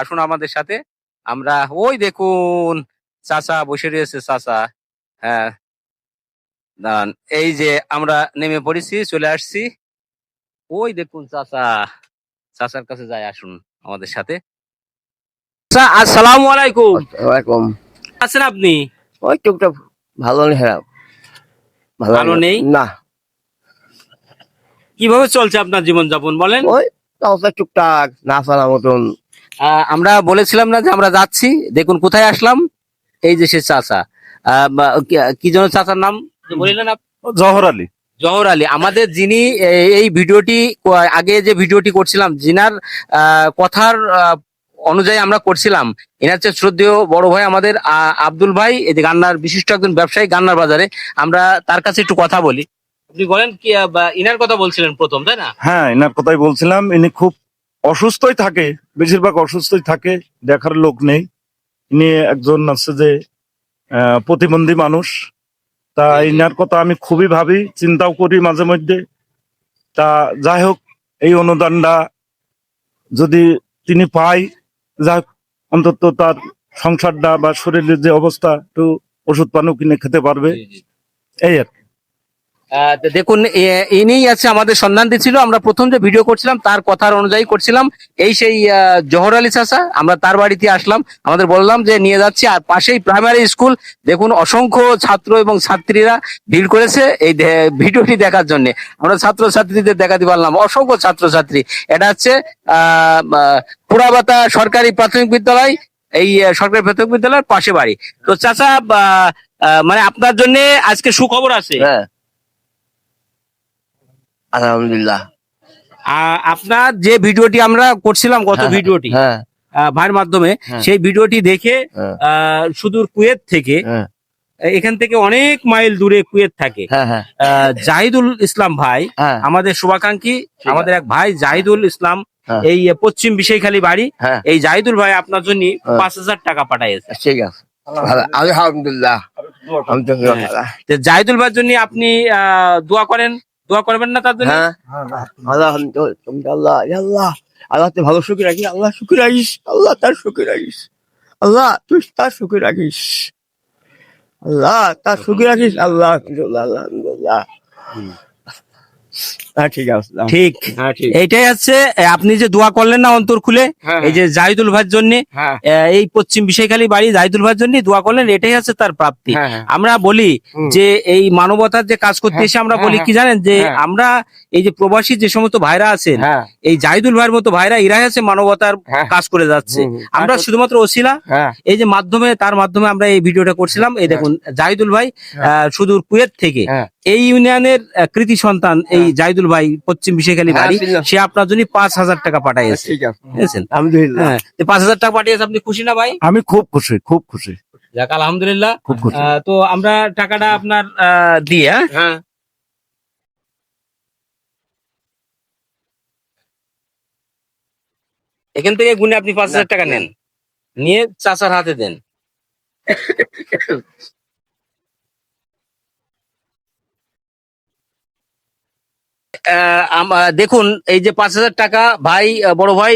আসুন আমাদের সাথে। আমরা ওই দেখুন চাচা বসে রয়েছে চাচা। হ্যাঁ। এই যে আমরা নেমে পড়েছি চলে আসছি। ওই দেখুন চাচা। চাচার কাছে যাই আসুন আমাদের সাথে। আসসালামু আলাইকুম। ওয়ালাইকুম। আছেন আপনি? ওই টুকটাক ভালো নেই খারাপ ভালো নেই? না। কীভাবে চলছে আপনার জীবনযাপন বলেন? ওই টুকটাক না চলার মতন। আমরা বলেছিলাম না যে আমরা যাচ্ছি। দেখুন কোথায় আসলাম? এই যে সে চাচা। আহ, কি- যেন চাচার নাম? বললেন? জহর আলী। জহর আলী। আমাদের যিনি এই ভিডিওটি আগে যে ভিডিওটি করছিলাম যিনার আহ, কথার অনুযায়ী আমরা করছিলাম এনার হচ্ছে শ্রদ্ধেয় বড় ভাই আমাদের আব্দুল ভাই এই যে গান্নার বিশিষ্ট একজন ব্যবসায়ী গান্নার বাজারে। আমরা তার কাছে একটু কথা বলি। আপনি বলেন কি ইনার কথা বলছিলেন প্রথম তাই না? হ্যাঁ এনার কথাই বলছিলাম। ইনি খুব অসুস্থই থাকে বেশিরভাগ অসুস্থই থাকে দেখার লোক নেই। ইনি একজন আছে যে প্রতিবন্ধী মানুষ। তা। ইনার কথা আমি খুবই ভাবি চিন্তাও করি মাঝে মধ্যে। তা যাই হোক এই অনুদানটা যদি তিনি পায় যাই হোক, অন্তত তার সংসারটা বা শরীরের যে অবস্থা একটু ওষুধ পানও কিনে খেতে পারবে। এই আর দেখুন ইনিই আছে আমাদের সন্ধান দিচ্ছিল। আমরা প্রথম যে ভিডিও করছিলাম, তার কথার অনুযায়ী করছিলাম। এই সেই জহর আলী চাষা আমরা তার বাড়িতে আসলাম। আমাদের বললাম যে, নিয়ে যাচ্ছি। আর পাশেই প্রাইমারি স্কুল দেখুন, অসংখ্য ছাত্র এবং ছাত্রীরা ভিড় করেছে এই ভিডিওটি দেখার জন্য। আমরা ছাত্র ছাত্রীদের দেখাতে পারলাম। অসংখ্য ছাত্র ছাত্রী এটা হচ্ছে, আহ পুরাবাতা সরকারি প্রাথমিক বিদ্যালয়, এই সরকারি প্রাথমিক বিদ্যালয়ের পাশে বাড়ি। তো চাচা মানে আপনার জন্য আজকে সুখবর আছে। হ্যাঁ। আলহামদুলিল্লাহ। আপনার যে ভিডিওটি আমরা করছিলাম গত হ্যাঁ, ভিডিওটি হ্যাঁ। ভাইয়ের মাধ্যমে হ্যাঁ। সেই ভিডিওটি দেখে সুদূর কুয়েত থেকে এখান থেকে অনেক মাইল দূরে কুয়েত থাকে। জাহিদুল ইসলাম ভাই আমাদের শুভাকাঙ্ক্ষী আমাদের এক ভাই জাহিদুল ইসলাম। এই পশ্চিম বিষয়খালী বাড়ি এই জাহিদুল ভাই আপনার জন্য। পাঁচ হাজার টাকা পাঠাইছে ঠিক আছে। আলহামদুলিল্লাহ। আলহামদুলিল্লাহ। জাহিদুল ভাইয়ের জন্য আপনি আহ, দোয়া করেন। দোয়া করবেন না তার জন্য? আল্লাহ আল্লাহ আল্লাহ। তো ভালো সুখী রাখিস। আল্লাহ সুখী রাখিস। আল্লাহ তার সুখী রাখিস। আল্লাহ তুই তার সুখী রাখিস। আল্লাহ তার সুখী রাখিস। আল্লাহ আলহামদুলিল্লাহ। হ্যাঁ ঠিক আছে ঠিক। হ্যাঁ এইটাই হচ্ছে আপনি যে দোয়া করলেন না অন্তর খুলে হ্যাঁ এই যে জাহিদুল ভাইয়ের জন্য হ্যাঁ। এই পশ্চিম বিষয়খালী বাড়ি জাহিদুল ভাইয়ের জন্য দোয়া করলেন এটাই হচ্ছে তার প্রাপ্তি। হ্যাঁ হ্যাঁ। আমরা বলি যে এই মানবতার যে কাজ করতে হ্যাঁ, এসে আমরা হ্যাঁ, বলি হ্যাঁ, কি জানেন? যে হ্যাঁ। আমরা এই যে প্রবাসী যে সমস্ত ভাইরা আছেন হ্যাঁ। এই জাহিদুল ভাইয়ের মতো ভাইরা এরাই আছে মানবতার হ্যাঁ। কাজ করে যাচ্ছে। আমরা শুধুমাত্র ওসিলা। হ্যাঁ। এই যে মাধ্যমে তার মাধ্যমে আমরা এই ভিডিওটা করছিলাম। এই দেখুন জাহিদুল ভাই আহ, সুদূর কুয়েত থেকে হ্যাঁ। এই ইউনিয়নের কৃতি সন্তান এই জাহিদুল ভাই পশ্চিম হ্যাঁ, বাড়ি সে আপনার জন্য পাঁচ হাজার টাকা পাঠাইছে বুঝেছেন? আলহামদুলিল্লাহ। হ্যাঁ পাঁচ হাজার টাকা পাঠিয়েছে আপনি খুশি না ভাই? আমি খুব খুশি খুব খুশি। যাক আলহামদুলিল্লাহ। আহ, তো আমরা টাকাটা আপনার আহ, দিয়ে হ্যাঁ? হ্যাঁ। এখান থেকে গুনে আপনি পাঁচ হাজার টাকা নেন। নিয়ে চাচার হাতে দেন আহ, আম- দেখুন এই যে পাঁচ হাজার টাকা ভাই বড় ভাই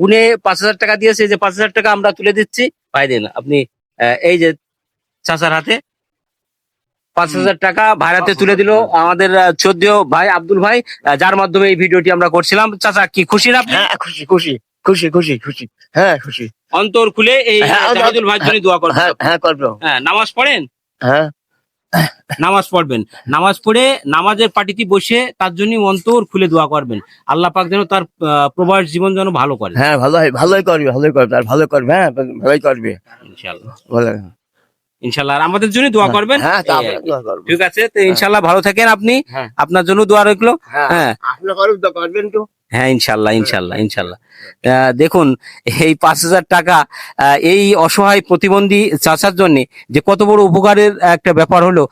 গুনে পাঁচ হাজার টাকা দিয়েছে এই যে পাঁচ হাজার টাকা আমরা তুলে দিচ্ছি ভাই দিন আপনি এই যে চাচার হাতে পাঁচ হাজার টাকা ভাড়াতে তুলে দিল আমাদের চোদ্দ ভাই আব্দুল ভাই যার মাধ্যমে এই ভিডিওটি আমরা করছিলাম। চাচা কি খুশি না হ্যাঁ খুশি খুশি খুশি খুশি খুশি হ্যাঁ খুশি। অন্তর খুলে এই হ্যাঁ, জাহিদুল ভাইয়ের জন্য দোয়া করবেন হ্যাঁ হ্যাঁ করব। হ্যাঁ নামাজ পড়েন? হ্যাঁ। নামাজ পড়বেন। নামাজ পড়ে নামাজের পার্টিতে বসে তার জন্য অন্তর খুলে দোয়া করবেন। আল্লাহ পাক যেন তার প্রবাস জীবন যেন ভালো করে। হ্যাঁ ভালোই ভালোই করবে ভালোই করবে আর ভালো করবে হ্যাঁ ভালোই করবে। ইনশাল্লাহ ভালো ইনশাল্লাহ আর আমাদের জন্য দোয়া করবেন? হ্যাঁ তা এই আমরা আর কি। দোয়া করব। ঠিক আছে তো ইনশাল্লাহ ভালো থাকেন আপনি। হ্যাঁ। আপনার জন্য দোয়া রাখল হ্যাঁ হ্যাঁ। আপনার করবেন তো। হ্যাঁ ইনশাল্লাহ ইনশাল্লাহ ইনশাল্লাহ। দেখুন, এই পাঁচ হাজার টাকা এই অসহায় প্রতিবন্ধী চাচার জন্য যে কত বড় উপকারের একটা ব্যাপার হলো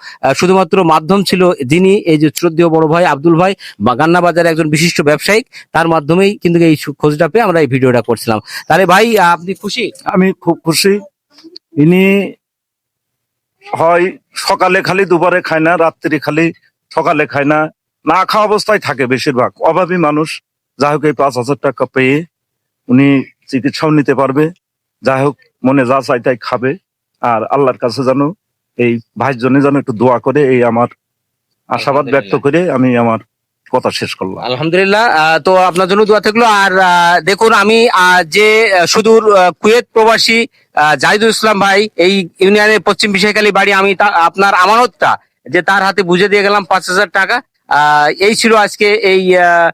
শুধুমাত্র মাধ্যম ছিল যিনি, এই যে শ্রদ্ধেয় বড় ভাই আব্দুল ভাই, বা গান্না বাজারের একজন বিশিষ্ট ব্যবসায়িক, তার মাধ্যমেই কিন্তু এই খোঁজটা পেয়ে আমরা এই ভিডিওটা করছিলাম। তাহলে ভাই আপনি খুশি? আমি খুব খুশি। ইনি হয় সকালে খালি, দুপুরে খায় না, রাত্রি খালি সকালে খায় না। না খাওয়া অবস্থায় থাকে বেশিরভাগ, অভাবী মানুষ। যাই হোক এই পাঁচ হাজার টাকা পেয়ে উনি চিকিৎসাও নিতে পারবে। যাই হোক মনে যা চাই তাই খাবে। আর আল্লাহর কাছে যেন এই ভাইয়ের জন্য যেন একটু দোয়া করে এই আমার আশাবাদ ব্যক্ত করে আমি আমার কথা শেষ করলাম। আলহামদুলিল্লাহ তো আপনার জন্য দোয়া থাকল। আর দেখুন আমি যে সুদূর কুয়েত প্রবাসী জাহিদুল ইসলাম ভাই এই ইউনিয়নের পশ্চিম বিশাখালী বাড়ি আমি আপনার আমানতটা যে তার হাতে বুঝে দিয়ে গেলাম পাঁচ হাজার টাকা। আহ, এই ছিল আজকে এই আহ,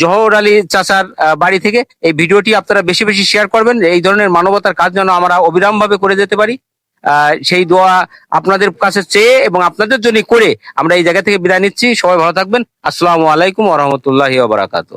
জহর আলী চাচার বাড়ি থেকে এই ভিডিওটি আপনারা বেশি বেশি শেয়ার করবেন। এই ধরনের মানবতার কাজ যেন আমরা অবিরাম ভাবে করে যেতে পারি। সেই দোয়া আপনাদের কাছে চেয়ে এবং আপনাদের জন্য করে আমরা এই জায়গা থেকে বিদায় নিচ্ছি। সবাই ভালো থাকবেন। আসসালামু আলাইকুম আহমতুল্লাহ ওবরাকাতু